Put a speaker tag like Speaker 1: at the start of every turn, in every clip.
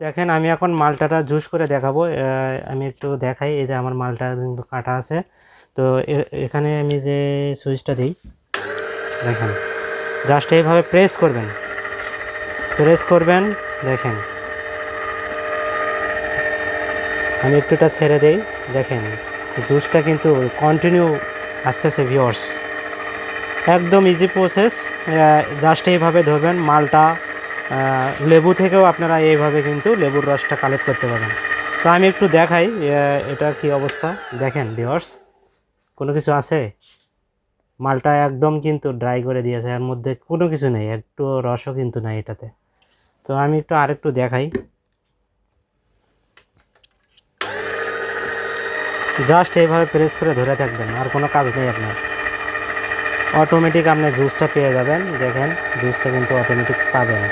Speaker 1: দেখেন, আমি এখন মালটাটা জুস করে দেখাবো। আমি একটু দেখাই, এই যে আমার মালটা কিন্তু কাটা আছে। তো এখানে আমি যে সুইচটা দিই, দেখেন, জাস্ট এইভাবে প্রেস করবেন। প্রেস করবেন, দেখেন। আমি একটুটা ছেড়ে দেই, দেখেন, জুসটা কিন্তু কন্টিনিউ আসতেছে ভিওর্স একদম ইজি প্রসেস জাস্ট এইভাবে ধরবেন, মালটা লেবু থেকেও আপনারা এইভাবে কিন্তু লেবুর রসটা কালেক্ট করতে পারেন তো আমি একটু দেখাই এটার কি অবস্থা। দেখেন ভিওর্স কোনো কিছু আছে? মালটা একদম কিন্তু ড্রাই করে দিয়েছে, এর মধ্যে কোনো কিছু নেই, একটু রসও কিন্তু নাই এটাতে। তো আমি একটু আরেকটু দেখাই। জাস্ট এইভাবে প্রেস করে ধরে থাকবেন, আর কোনো কাজ নেই আপনার। অটোমেটিক আপনি জুসটা পেয়ে যাবেন, দেখেন জুসটা কিন্তু অটোমেটিক পাবেন।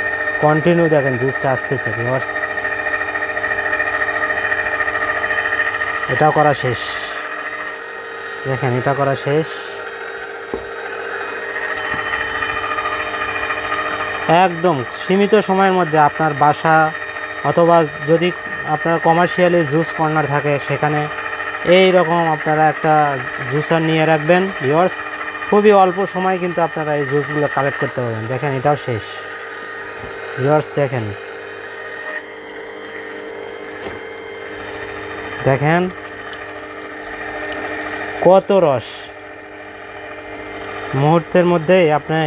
Speaker 1: কন্টিনিউ দেখেন জুসটা আসতেছে ভিউয়ার্স এটাও করা শেষ। দেখেন, এটা করা শেষ। একদম সীমিত সময়ের মধ্যে আপনার বাসা অথবা যদি আপনার কমার্শিয়ালি জুস কর্নার থাকে, সেখানে এই রকম আপনারা একটা জুসার নিয়ে রাখবেন ভিওর্স খুবই অল্প সময় কিন্তু আপনারা এই জুসগুলো কালেক্ট করতে পারবেন। দেখেন, এটাও শেষ। ভিওর্স দেখেন। দেখেন কত রস। মুহূর্তের মধ্যেই আপনি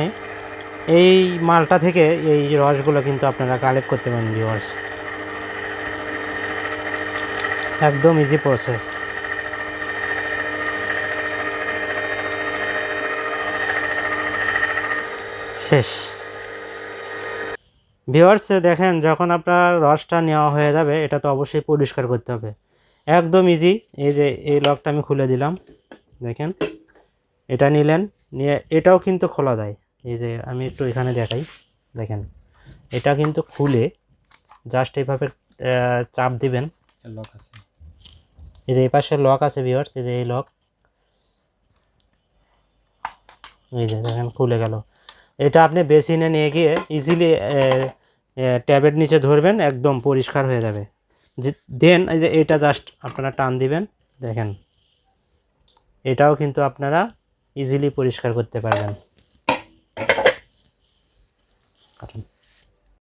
Speaker 1: এই মালটা থেকে এই রসগুলো কিন্তু আপনারা কালেক্ট করতে পারেন ভিওর্স একদম ইজি প্রসেস শেষ। ভিওয়ার্স দেখেন যখন আপনার রসটা নেওয়া হয়ে যাবে এটা তো অবশ্যই পরিষ্কার করতে হবে। একদম ইজি এই যে এই লকটা আমি খুলে দিলাম দেখেন এটা নিলেন নিয়ে এটাও কিন্তু খোলা যায়। এই যে আমি একটু এখানে দেখাই দেখেন এটা কিন্তু খুলে জাস্ট এইভাবে চাপ দিবেন।
Speaker 2: লক আছে।
Speaker 1: এই যে এই পাশে লক আছে ভিওয়ার্স এই যে এই লক এই যে দেখেন খুলে গেল। এটা আপনি বেসিনে নিয়ে গিয়ে ইজিলি ট্যাবের নিচে ধরবেন, একদম পরিষ্কার হয়ে যাবে। দেন এই যে এটা জাস্ট আপনারা টান দিবেন, দেখেন। এটাও কিন্তু আপনারা ইজিলি পরিষ্কার করতে পারবেন।